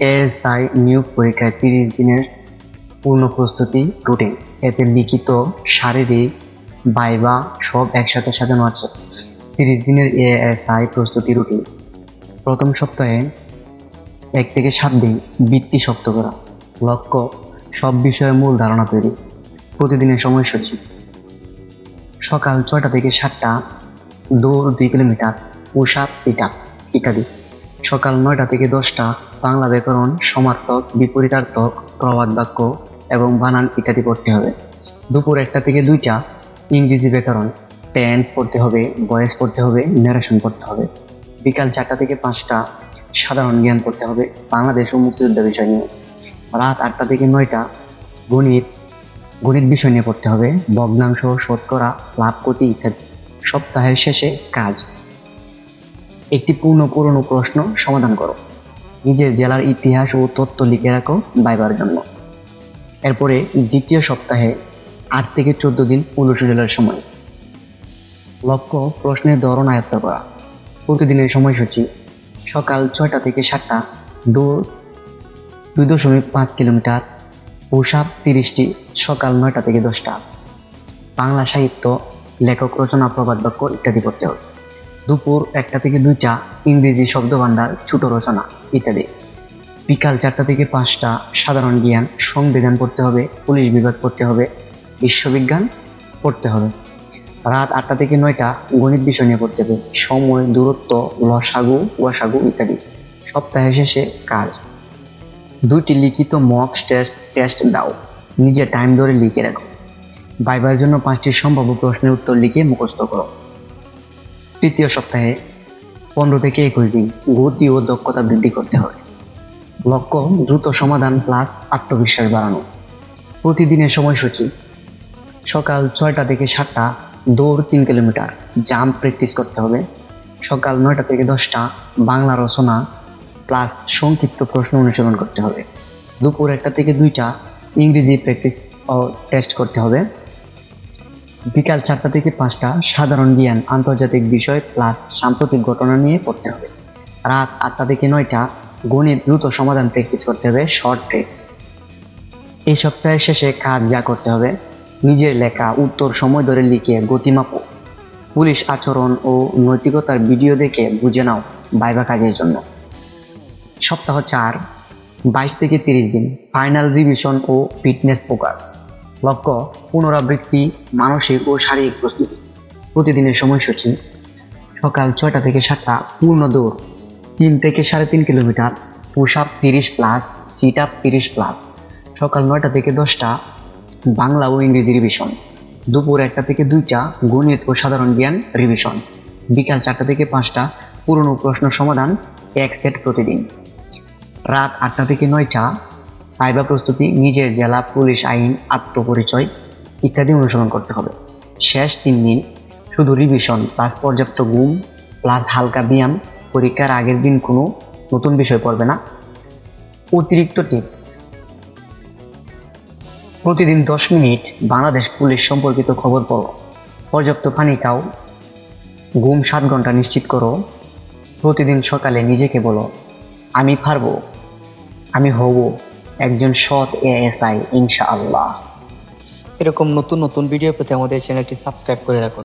ASI নিয়োগ পরীক্ষায় তিরিশ দিনের পূর্ণ প্রস্তুতি রুটিন। এতে লিখিত, শারীরিক বাইবা সব একসাথে সাজানো আছে। তিরিশ দিনের এএসআই প্রস্তুতি রুটিন। প্রথম সপ্তাহে এক থেকে সাত দিন বৃত্তি শক্ত করা। লক্ষ্য, সব বিষয়ে মূল ধারণা তৈরি। প্রতিদিনের সময়সূচি। সকাল ছয়টা থেকে সাতটা, দৌড় দুই কিলোমিটার পোশাক সিট আপ ইত্যাদি। সকাল নয়টা থেকে দশটা বাংলা ব্যাকরণ, সমার্থক, বিপরীতার্থক, প্রবাদ বাক্য এবং বানান ইত্যাদি পড়তে হবে। দুপুর একটা থেকে দুইটা ইংরেজি ব্যাকরণ টেন্স পড়তে হবে ভয়েস পড়তে হবে ন্যারেশন পড়তে হবে। বিকাল চারটা থেকে পাঁচটা সাধারণ জ্ঞান পড়তে হবে বাংলাদেশ ও মুক্তিযুদ্ধ বিষয় নিয়ে। রাত আটটা থেকে নয়টা গণিত গণিত বিষয় নিয়ে পড়তে হবে, ভগ্নাংশ, শতকরা, লাভ, ক্ষতি ইত্যাদি। সপ্তাহের শেষে কাজ। একটি পূর্ণ পুরনো প্রশ্ন সমাধান করো। নিজের জেলার ইতিহাস ও তথ্য লিখে রাখো বাইবার জন্য। এরপরে দ্বিতীয় সপ্তাহে আট থেকে চোদ্দ দিন অনুশীলনের সময়। লক্ষ্য প্রশ্নের ধরন আয়ত্ত করা। প্রতিদিনের সময়সূচি সকাল ছয়টা থেকে সাতটা দৌড় দুই দশমিক পাঁচ কিলোমিটার, পোশাক তিরিশটি, সকাল নয়টা থেকে দশটা। বাংলা সাহিত্য, লেখক রচনা, প্রবাদ বাক্য ইত্যাদি করতে হবে। দুপুর একটা থেকে দুইটা ইংরেজি শব্দভাণ্ডার, ছোট রচনা ইত্যাদি। বিকাল চারটা থেকে পাঁচটা সাধারণ জ্ঞান সংবিধান পড়তে হবে, পুলিশ বিভাগ পড়তে হবে, বিশ্ববিজ্ঞান পড়তে হবে। রাত আটটা থেকে নয়টা গণিত বিষয় নিয়ে পড়তে হবে, সময়, দূরত্ব, লসাগু ওয়াসাগু ইত্যাদি। সপ্তাহের শেষে কাজ। দুইটি লিখিত মক টেস্ট টেস্ট দাও। নিজে টাইম ধরে লিখে রাখো। বাইবার জন্য পাঁচটি সম্ভাব্য প্রশ্নের উত্তর লিখে মুখস্থ করো। তৃতীয় সপ্তাহে পনেরো থেকে একুশ দিন গতি ও দক্ষতা বৃদ্ধি করতে হবে। লক্ষ্য, দ্রুত সমাধান প্লাস আত্মবিশ্বাস বাড়ানো। প্রতিদিনের সময়সূচি। সকাল ছয়টা থেকে সাতটা, দৌড় তিন কিলোমিটার। জাম্প প্র্যাকটিস করতে হবে। সকাল নয়টা থেকে দশটা, বাংলা রচনা প্লাস সংক্ষিপ্ত প্রশ্ন অনুসরণ করতে হবে। দুপুর একটা থেকে দুইটা ইংরেজি প্র্যাকটিস ও টেস্ট করতে হবে। বিকাল চারটা থেকে পাঁচটা সাধারণ জ্ঞান, আন্তর্জাতিক বিষয় প্লাস সাম্প্রতিক ঘটনা নিয়ে পড়তে হবে। রাত আটটা থেকে নয়টা, গণিত দ্রুত সমাধান প্র্যাকটিস করতে হবে শর্ট ট্রিক্স এই সপ্তাহের শেষে কাজ যা করতে হবে, নিজের লেখা, উত্তর, সময় ধরে লিখে গতিমাপো পুলিশ আচরণ ও নৈতিকতার ভিডিও দেখে বুঝে নাও বাইবা কাজের জন্য। সপ্তাহ চার, বাইশ থেকে তিরিশ দিন ফাইনাল রিভিশন ও ফিটনেস ফোকাস লক্ষ্য, পুনরাবৃত্তি, মানসিক ও শারীরিক প্রস্তুতি। প্রতিদিনের সময়সূচি, সকাল ছয়টা থেকে সাতটা পূর্ণ দৌড়, তিন থেকে সাড়ে তিন কিলোমিটার পুশ আপ তিরিশ প্লাস সিট আপ তিরিশ প্লাস সকাল নয়টা থেকে দশটা, বাংলা ও ইংরেজি রিভিশন দুপুর একটা থেকে দুইটা, গণিত ও সাধারণ জ্ঞান রিভিশন বিকাল চারটা থেকে পাঁচটা, পুরনো প্রশ্ন সমাধান, এক সেট প্রতিদিন। রাত আটটা থেকে নয়টা ফাইবা প্রস্তুতি, নিজের জেলা, পুলিশ আইন, আত্মপরিচয় ইত্যাদি অনুসরণ করতে হবে। শেষ তিন দিন শুধু রিভিশন প্লাস পর্যাপ্ত ঘুম প্লাস হালকা ব্যায়াম, পরীক্ষার আগের দিন কোনো নতুন বিষয় পড়বে না। অতিরিক্ত টিপস প্রতিদিন দশ মিনিট বাংলাদেশ পুলিশ সম্পর্কিত খবর পড়ো। পর্যাপ্ত পানি খাও। ঘুম সাত ঘণ্টা নিশ্চিত করো। প্রতিদিন সকালে নিজেকে বলো, আমি পারব। আমি হব। একজন সৎ এএসআই ইনশাআল্লাহ। এরকম নতুন নতুন ভিডিও পেতে আমাদের চ্যানেলটি সাবস্ক্রাইব করে রাখুন।